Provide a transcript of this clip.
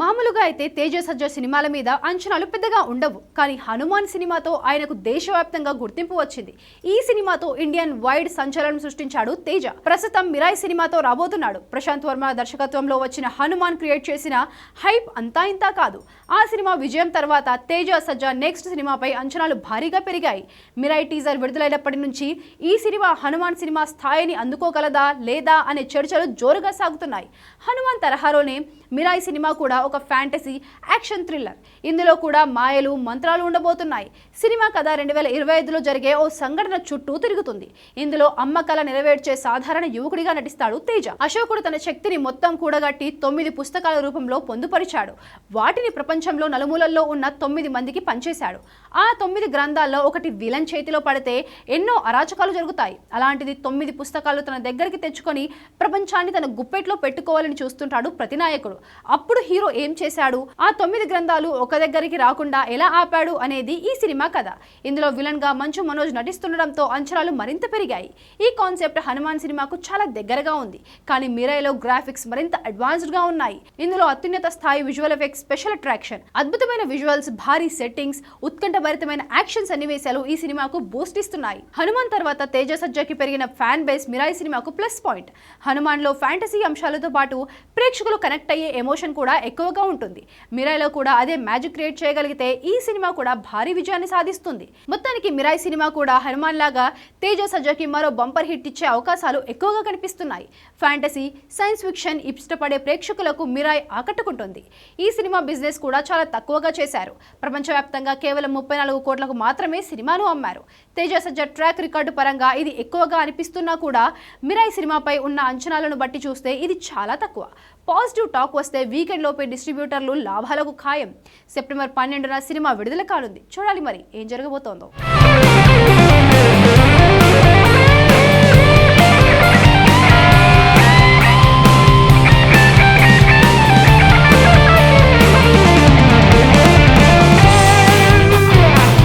మామూలుగా అయితే తేజ సజ్జ సినిమాల మీద అంచనాలు పెద్దగా ఉండవు కానీ హనుమాన్ సినిమాతో ఆయనకు దేశవ్యాప్తంగా గుర్తింపు వచ్చింది. ఈ సినిమాతో ఇండియన్ వైడ్ సంచలనం సృష్టించాడు తేజ. ప్రస్తుతం మిరాయ్ సినిమాతో రాబోతున్నాడు. ప్రశాంత్ వర్మ దర్శకత్వంలో వచ్చిన హనుమాన్ క్రియేట్ చేసిన హైప్ అంతా ఇంతా కాదు. ఆ సినిమా విజయం తర్వాత తేజ సజ్జ నెక్స్ట్ సినిమాపై అంచనాలు భారీగా పెరిగాయి. మిరాయ్ టీజర్ విడుదలైనప్పటి నుంచి ఈ సినిమా హనుమాన్ సినిమా స్థాయిని అందుకోగలదా లేదా అనే చర్చలు జోరుగా సాగుతున్నాయి. హనుమాన్ తరహాలోనే మిరాయి సినిమా కూడా ఒక ఫ్యాంటసీ యాక్షన్ థ్రిల్లర్. ఇందులో కూడా మాయలు మంత్రాలు ఉండబోతున్నాయి. సినిమా కథ రెండు వేల ఇరవై ఐదులో జరిగే ఓ సంఘటన చుట్టూ తిరుగుతుంది. ఇందులో అమ్మ కళ నెరవేర్చే సాధారణ యువకుడిగా నటిస్తాడు తేజ. అశోకుడు తన శక్తిని మొత్తం కూడగట్టి తొమ్మిది పుస్తకాల రూపంలో పొందుపరిచాడు. వాటిని ప్రపంచంలో నలుమూలల్లో ఉన్న తొమ్మిది మందికి పనిచేశాడు ఆ తొమ్మిది గ్రంథాల్లో ఒకటి విలన్ చేతిలో పడితే ఎన్నో అరాచకాలు జరుగుతాయి. అలాంటిది తొమ్మిది పుస్తకాలు తన దగ్గరికి తెచ్చుకొని ప్రపంచాన్ని తన గుప్పెట్లో పెట్టుకోవాలని చూస్తుంటాడు ప్రతినాయకుడు. అప్పుడు హీరో ఏం చేశాడు? ఆ తొమ్మిది గ్రంథాలు ఒక దగ్గరికి రాకుండా ఎలా ఆపాడు అనేది ఈ సినిమా కథ. ఇందులో విలన్గా మంచు మనోజ్ నటిస్తుండడంతో అంచనాలు మరింత పెరిగాయి. ఈ కాన్సెప్ట్ హనుమాన్ సినిమాకు చాలా దగ్గరగా ఉంది. కానీ మిరాయిలో గ్రాఫిక్స్ మరింత అడ్వాన్స్డ్గా ఉన్నాయి. ఇందులో అత్యున్నత స్థాయి విజువల్ ఎఫెక్ట్స్ స్పెషల్ అట్రాక్షన్ అద్భుతమైన విజువల్స్ భారీ సెట్టింగ్స్ ఉత్కంఠభరితమైన యాక్షన్ సన్నివేశాలు ఈ సినిమాకు బూస్ట్ ఇస్తున్నాయి. హనుమాన్ తర్వాత తేజ సజ్జకి పెరిగిన ఫ్యాన్ బేస్ మిరాయి సినిమాకు ప్లస్ పాయింట్. హనుమాన్లో ఫ్యాంటసీ అంశాలతో పాటు ప్రేక్షకులు కనెక్ట్ అయ్యే ఎమోషన్ కూడా ఎక్కువ ఎక్కువగా ఉంటుంది. మిరాయిలో కూడా అదే మ్యాజిక్ క్రియేట్ చేయగలిగితే ఈ సినిమా కూడా భారీ విజయాన్ని సాధిస్తుంది. మొత్తానికి మిరాయి సినిమా కూడా హనుమాన్ లాగా తేజ సజాకి మరో బంపర్ హిట్ ఇచ్చే అవకాశాలు ఎక్కువగా కనిపిస్తున్నాయి. ఫ్యాంటసీ సైన్స్ ఫిక్షన్ ఇష్టపడే ప్రేక్షకులకు మిరాయి ఆకట్టుకుంటుంది. ఈ సినిమా బిజినెస్ కూడా చాలా తక్కువగా చేశారు. ప్రపంచవ్యాప్తంగా కేవలం ముప్పై నాలుగు కోట్లకు మాత్రమే సినిమాను అమ్మారు. తేజ సజ్జ ట్రాక్ రికార్డు పరంగా ఇది ఎక్కువగా అనిపిస్తున్నా కూడా మిరాయి సినిమాపై ఉన్న అంచనాలను బట్టి చూస్తే ఇది చాలా తక్కువ. పాజిటివ్ టాక్ వస్తే వీకెండ్ లోపే డిస్ట్రిబ్యూటర్లు లాభాలకు ఖాయం. సెప్టెంబర్ పన్నెండున సినిమా విడుదల కానుంది. చూడాలి మరి ఏం జరగబోతోందో.